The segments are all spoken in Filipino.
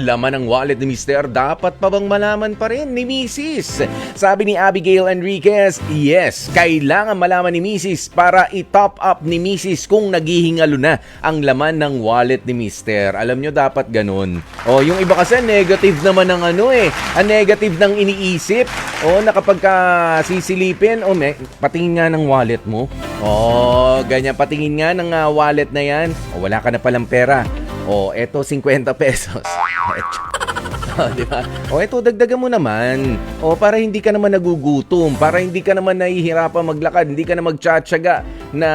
Laman ng wallet ni Mister, dapat pa bang malaman pa rin ni Mrs.? Sabi ni Abigail Enriquez, yes, kailangan malaman ni Mrs. para i-top up ni Mrs. kung naghihingalo na ang laman ng wallet ni Mister. Alam nyo, dapat ganun. O, yung iba kasi negative naman ng ano eh. Ang negative ng iniisip. O, na kapag ka sisilipin, o, may, patingin nga ng wallet mo. O, ganyan, patingin nga ng ah, wallet na yan. O, wala ka na palang pera. O, eto 50 pesos. Oh, di ba? O eto dagdagan mo naman. O para hindi ka naman nagugutom, para hindi ka naman nahihirapan maglakad, hindi ka na magtsatsaga na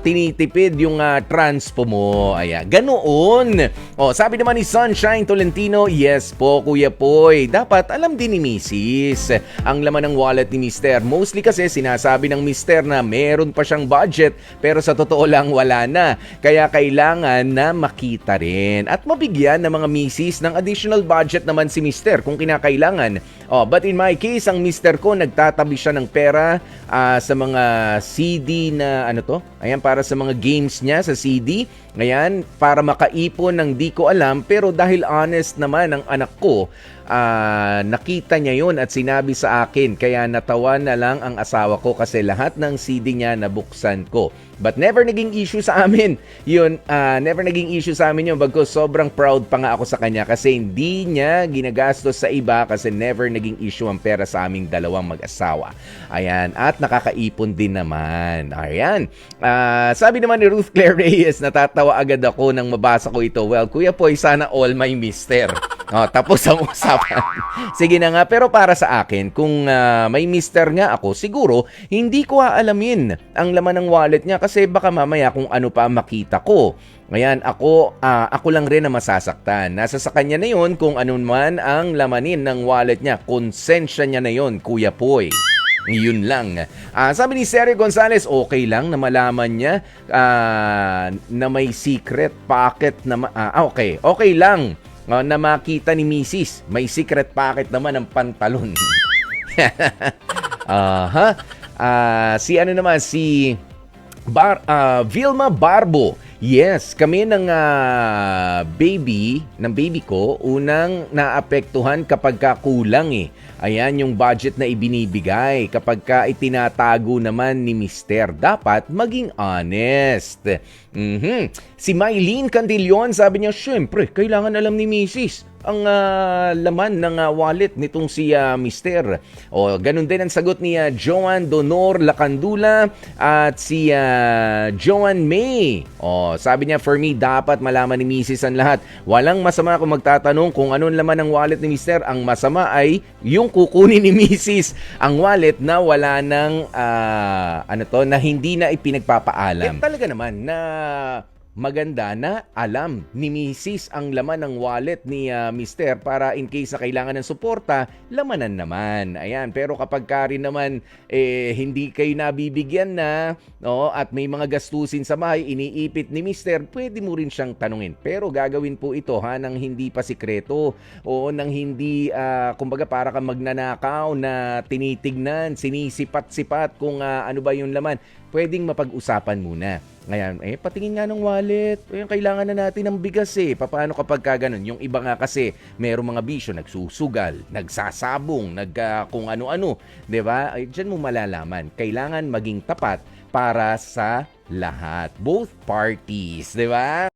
tinitipid yung ah, transpo mo. Aya, ganoon. O sabi naman ni Sunshine Tolentino, yes po Kuya Poy. Dapat alam din ni Mrs. ang laman ng wallet ni Mister. Mostly kasi sinasabi ng Mister na meron pa siyang budget pero sa totoo lang wala na. Kaya kailangan na makita rin at mabigyan ng mga misis ng additional budget naman si Mister kung kinakailangan. Oh, but in my case, ang Mister ko nagtatabi siya ng pera ah, sa mga CD na ano to? Ayan para sa mga games niya sa CD. Ayan, para makaipon ng di ko alam pero dahil honest naman ang anak ko, ah, nakita niya yun at sinabi sa akin kaya natawa na lang ang asawa ko kasi lahat ng CD niya nabuksan ko. But never naging issue sa amin. Yun, ah, never naging issue sa amin yun bagkus sobrang proud pa nga ako sa kanya kasi hindi niya ginagastos sa iba kasi never naging issue ang pera sa aming dalawang mag-asawa. Ayan, at nakakaipon din naman. Ayan. Ah, sabi naman ni Ruth Claire Reyes, natatawa agad ako nang mabasa ko ito. Well, Kuya Poy, sana all my mister. Oh, tapos ang usapan. Sige na nga, pero para sa akin, kung ah, may mister nga ako, siguro hindi ko aalamin ang laman ng wallet niya kasi baka mamaya kung ano pa makita ko. Ngayon, ako, ah, ako lang rin na masasaktan. Nasa sa kanya na yun kung ano man ang lamanin ng wallet niya. Konsensya niya na yun, Kuya Poy. Yun lang. Ah, sabi ni Sergio Gonzalez, okay lang na malaman niya ah, na may secret pocket na... ah, okay, okay lang ah, na makita ni Mrs. May secret pocket naman ng pantalon. Aha. Ah, si ano naman, si Bar, ah, Vilma Barbo. Yes, kami ng ah, baby, ng baby ko, unang naapektuhan kapag ka kulang eh. Ayan yung budget na ibinibigay kapag ka itinatago naman ni Mister. Dapat maging honest. Mhm. Si Mylene Candillon sabi niya, syempre, kailangan alam ni Mrs. ang ah, laman ng ah, wallet nitong si ah, Mister. O ganun din ang sagot ni ah, Joan Donor Lacandula at si ah, Joan May. O sabi niya, for me, dapat malaman ni Mrs. ang lahat. Walang masama kung magtatanong kung anong laman ng wallet ni Mister. Ang masama ay yung kukunin ni Mrs. ang wallet na wala ng ah, ano to, na hindi na ipinagpapaalam. Eh, talaga naman na maganda na alam ni Mrs. ang laman ng wallet ni ah, Mister para in case na kailangan ng suporta, lamanan naman. Ayan, pero kapag ka naman eh, hindi kayo nabibigyan na no, at may mga gastusin sa bahay, iniipit ni Mister, pwede mo rin siyang tanungin. Pero gagawin po ito ha nang hindi pa sikreto o nang hindi ah, kumbaga para kang magnanakaw na tinitignan, sinisipat-sipat kung ah, ano ba yung laman. Pwedeng mapag-usapan muna. Ngayon, eh, patingin nga ng wallet. Eh, kailangan na natin ng bigas eh. Paano kapag ka? Yung iba nga kasi, merong mga bisyo, nagsusugal, nagsasabong, nag ah, kung ano-ano. ba? Ay, Diyan mo malalaman. Kailangan maging tapat para sa lahat. Both parties. 'di ba?